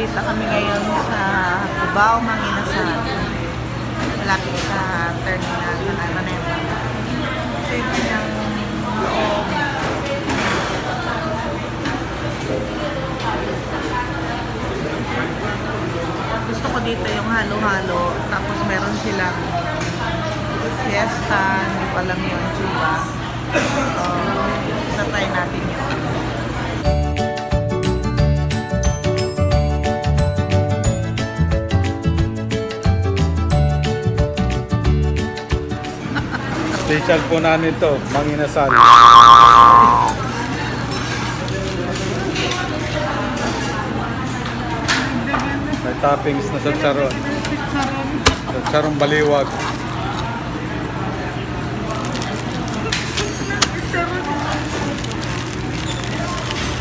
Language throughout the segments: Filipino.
Bisita kami ngayon sa Cubao, Manginasal. Malapit sa terminal ng Araneta. Ito yung kanyang loob. Gusto ko dito yung halo-halo. Tapos meron silang fiesta. Hindi pa lang yun, chuba. So, sa-try natin yun. Special po namin to, manginasal. May toppings na sa charon. Sa charong baliwag.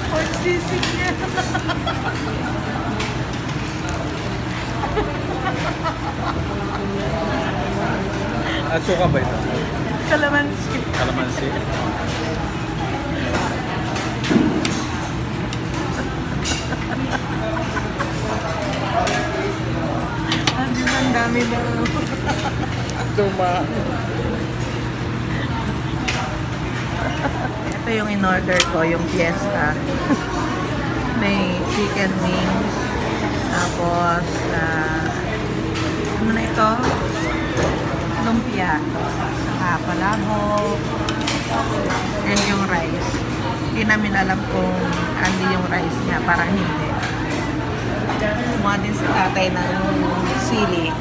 Pagsisig niya. At suka ba ito? Kalamansi. Kalamansi. Ang ang dami na. Tuma. Ito yung in-order ko, yung fiesta. May chicken wings. Tapos, ah, ano na ito? Lumpia. Saka palabok. And yung rice. Hindi namin alam kung andi yung rice niya. Parang hindi. Kumuha din si tatay ng sili.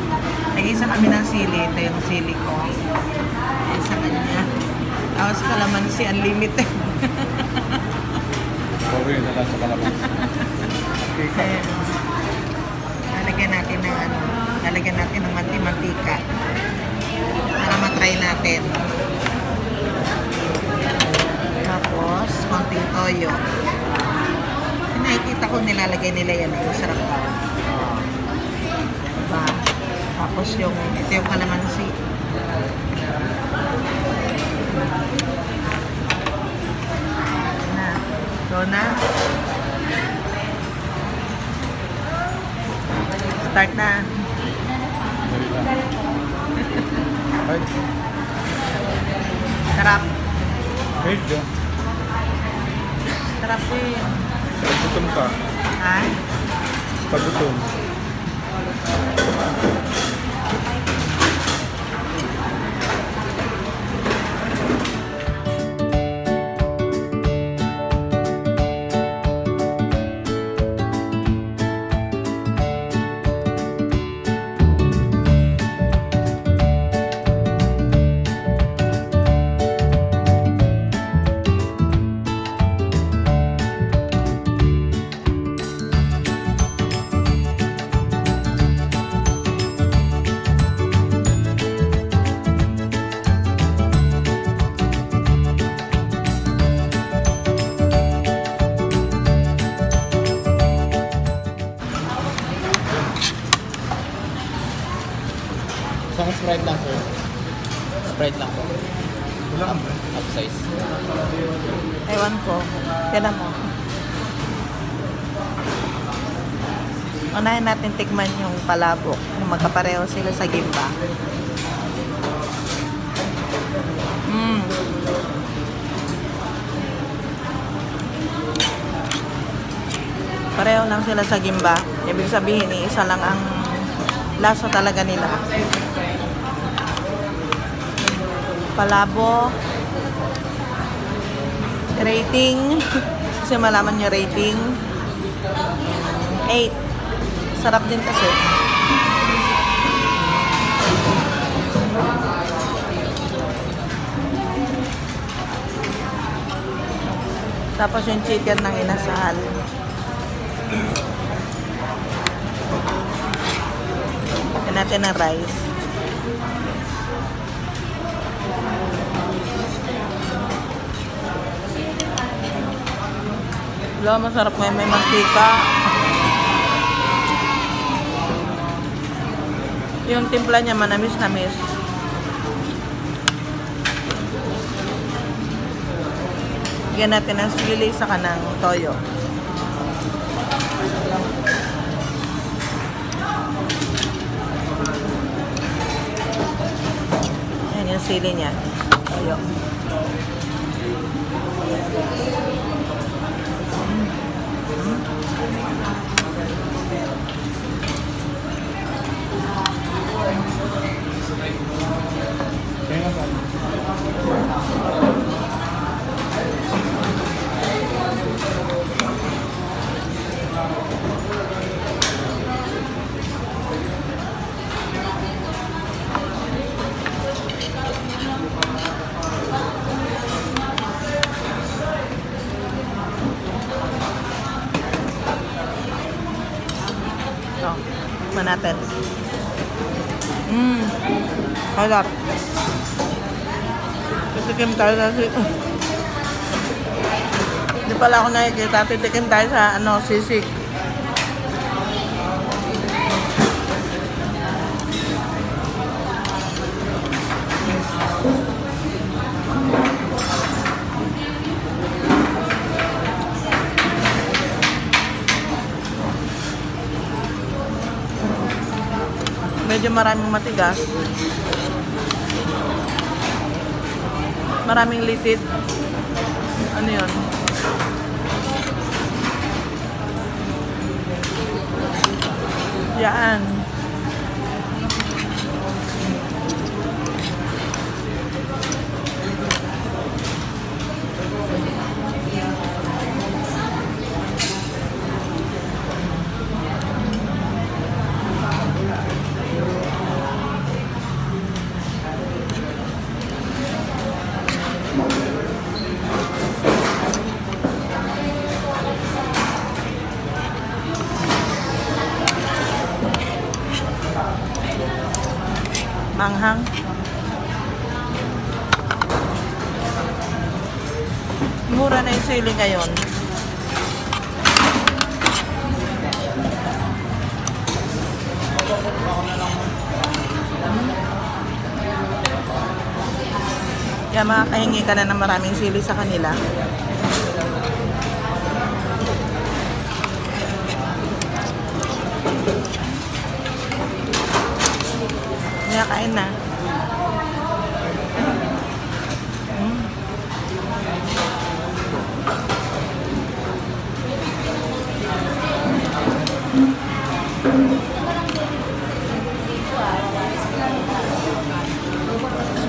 Nag-isa kami ng sili. Ito yung sili ko. Ayan sa kanya. Tapos kalamansi unlimited. Na lang sa kalamansi. Ayan. Lalagyan natin ng ano, lalagyan natin ng manti-mantika. Matry natin. Tapos, konting toyo. Nakikita ko nilalagay nila yan. Yung sarap daw. Diba? Tapos yung, ito yung kalamansi. Na. So na. Start na. Ay, Sarap. medyo. Sarap din. Gutom ka. Ha? Pagutom. Isang Sprite lang po. Wala ka ba? Upsize. Ewan ko. Kailan mo? Unahin natin tikman yung palabok. Kung magkapareho sila sa gimba. Mmm. Pareho lang sila sa gimba. Ibig sabihin, isa lang ang lasa talaga nila. Palabok. Rating. Kasi malaman niyo rating. 8. Sarap din kasi. Tapos yung chicken ng inasal. Yan natin ang rice. Wala, masarap may may mantika. Yung timpla niya manamis na miss. Bigyan natin ng sili sa kanang toyo. Ayan yung sili niya. Toyo. Natin. Mmm. Harap. Titikim tayo sa si... Hindi pala ako nakikita. Titikim tayo sa ano, sisig. Medyo maraming matigas. Maraming litid. Ano yun? Yan. Sili ngayon. Kaya makakahingi ka na ng maraming sili sa kanila. Kaya kain na.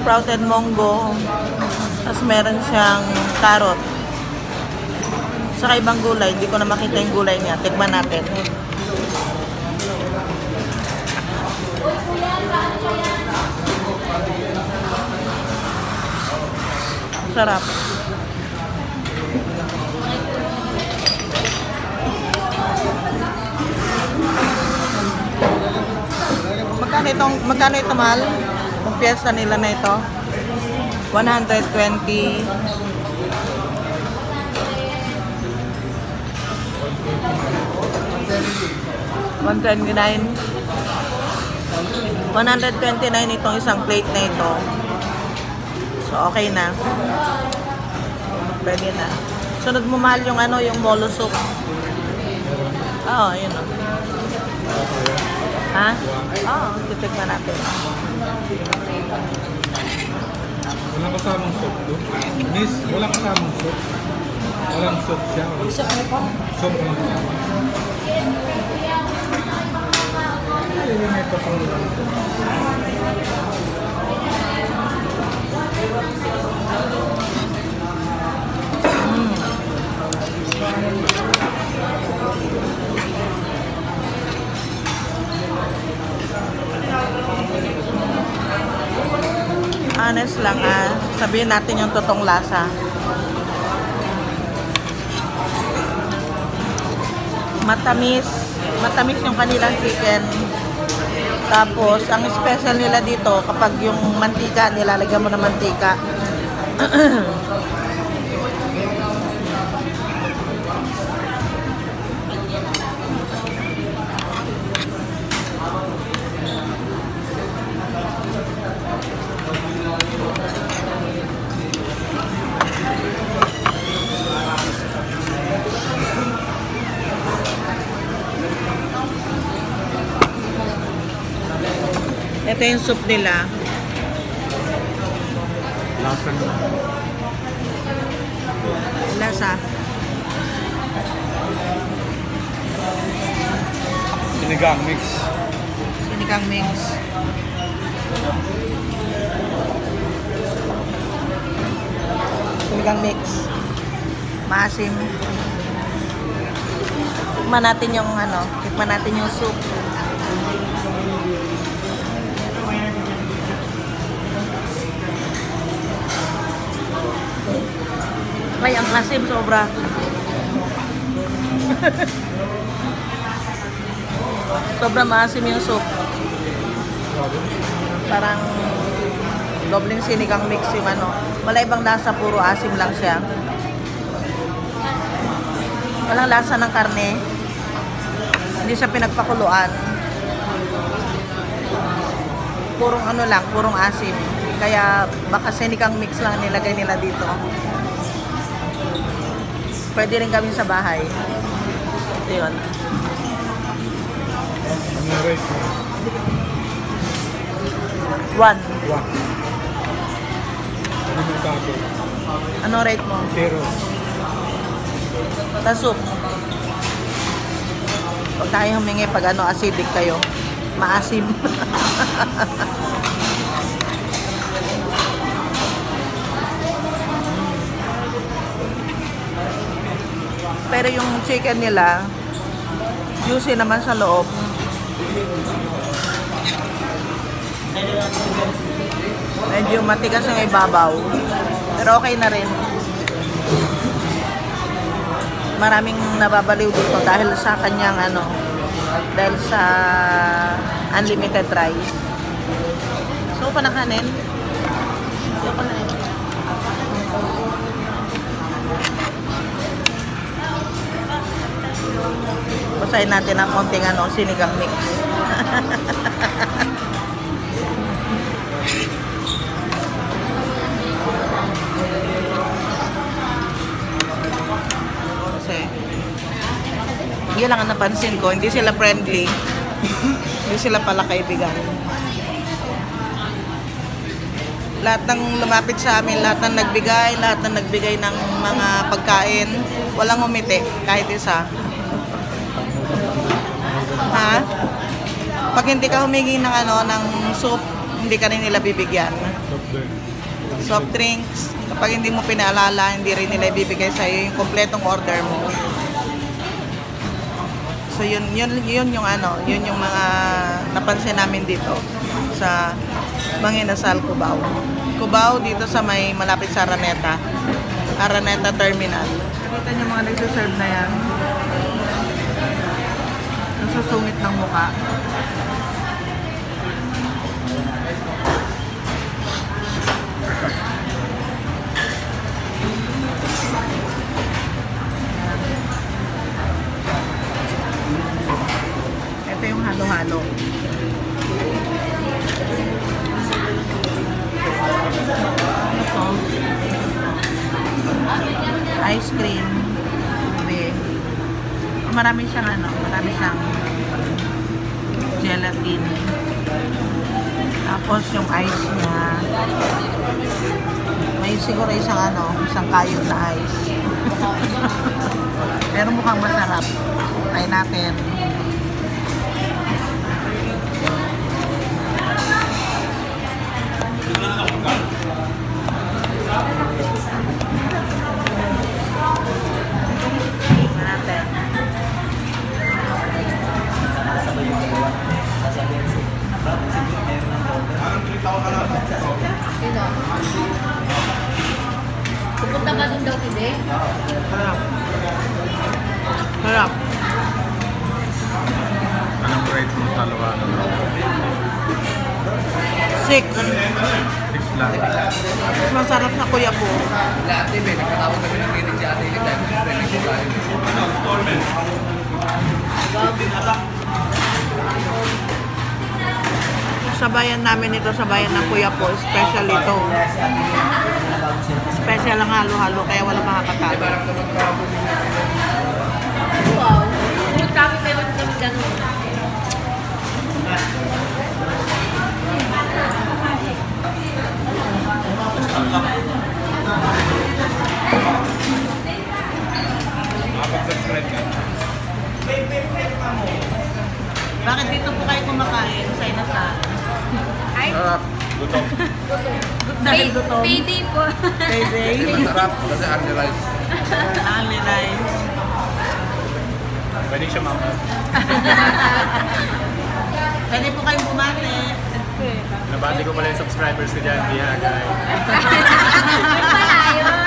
Sprouted monggo. Tapos meron siyang carrot. Saka ibang gulay. Hindi ko na makita yung gulay niya. Tikman natin. Sarap. Magkano itong, magkano ito mahal? Yung piyesta nila na ito? 120. One twenty nine. 129 itong isang plate na ito. So, okay na. Pwede na. Sunod mo mahal yung ano, yung molo soup. Oo, oh, yun o. Ha? Oo, oh, titignan natin. Walang kasamang soup doon. Miss, walang kasamang soup. Walang soup siya. Isa ano pa? Soup lang. Ay, yun ito pang Honest lang ah, sabihin natin yung totoong lasa. Matamis, matamis yung kanilang chicken. Tapos, ang special nila dito, kapag yung mantika, nilalagyan mo ng mantika. Ito yung soup nila. Lasa. Lasa. Sinigang mix. Sinigang mix. Sinigang mix. Maasim. Tikman natin yung ano, tikman natin yung soup. Ay, ang asim sobra. Sobra maasim yung soup. Parang dobleng sinigang mix yung ano. Wala ibang lasa, puro asim lang siya. Walang lasa ng karne. Hindi siya pinagpakuluan. Purong ano lang, purong asim. Kaya baka sinigang mix lang nilagay nila dito. Pwede rin kami sa bahay. Ito yun. Ano rate? One. Wak. Ano? Ano rate mo? Zero. Sa soup. Huwag tayo humingi pag ano acidic kayo. Maasim. Pero yung chicken nila, juicy naman sa loob. Medyo matigas yung ibabaw. Pero okay na rin maraming nababaliw dito dahil sa kanyang ano dahil sa unlimited rice. So pa Basahin natin ang konting ano, sinigang mix. Kasi, yun lang ang napansin ko. Hindi sila friendly. hindi sila pala kaibigan. Lahat ng lumapit sa amin, lahat ng nagbigay, lahat ng nagbigay ng mga pagkain, walang umiti, kahit isa. Ha? Pag hindi ka humingi ng ano, ng soup, hindi ka rin nila bibigyan Soft drink. soft drinks. Kapag hindi mo pinaalala, hindi rin nila ibibigay sa'yo yung kompletong order mo. So yun, yun, yun yung ano, yun yung mga napansin namin dito sa Manginasal, Cubao. Cubao dito sa may malapit sa Araneta. Araneta Terminal. Nakita niyo mga nagsiserve na yan. Nasusungit ng muka. Ito yung halo-halo. Ice cream. Marami siyang ano, marami siyang gelatin. Tapos yung ice niya. May siguro isang ano, isang kayod na ice. Pero mukhang masarap. Try natin. Sino? Pupunta ka din daw today? Sarap. Sarap. Anong rate mo dalawa? Six. Six lang. Mas masarap sa kuya po. Lahat din, nagkatawag kami ng meeting si Ate Ilig dahil siyempre nagkakain. Sa bayan namin ito, sa bayan ng kuya po, special ito. Special ang halo-halo, kaya walang makakatalo. Gutom. payday po. Payday. Masarap kasi only rice. Only rice. Pwede siya mamaya. Pwede po kayong bumate. Nabati ko pala yung subscribers ko dyan. Diya, guys. Malayo.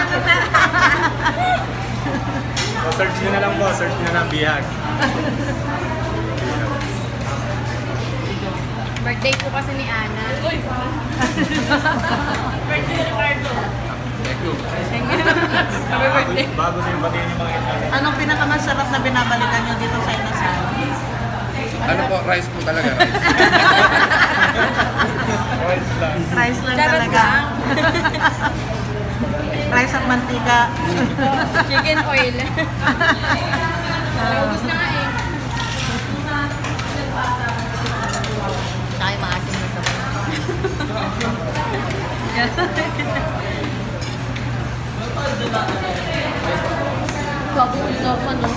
O, search nyo na lang po. Search nyo na lang bihag. Birthday po kasi ni Ana. Uy! Birthday ni Ricardo. Thank you. Happy birthday. Bago sa yung batiin yung mga internet. Anong pinakamasarap na binabalikan nyo dito sa inasal? Ano po, rice po talaga, rice. Rice lang. Rice lang talaga. Rice at mantika. Chicken oil. Naubos na nga eh. Tsaka yung maasim na sabay. Bago ulit ako, no?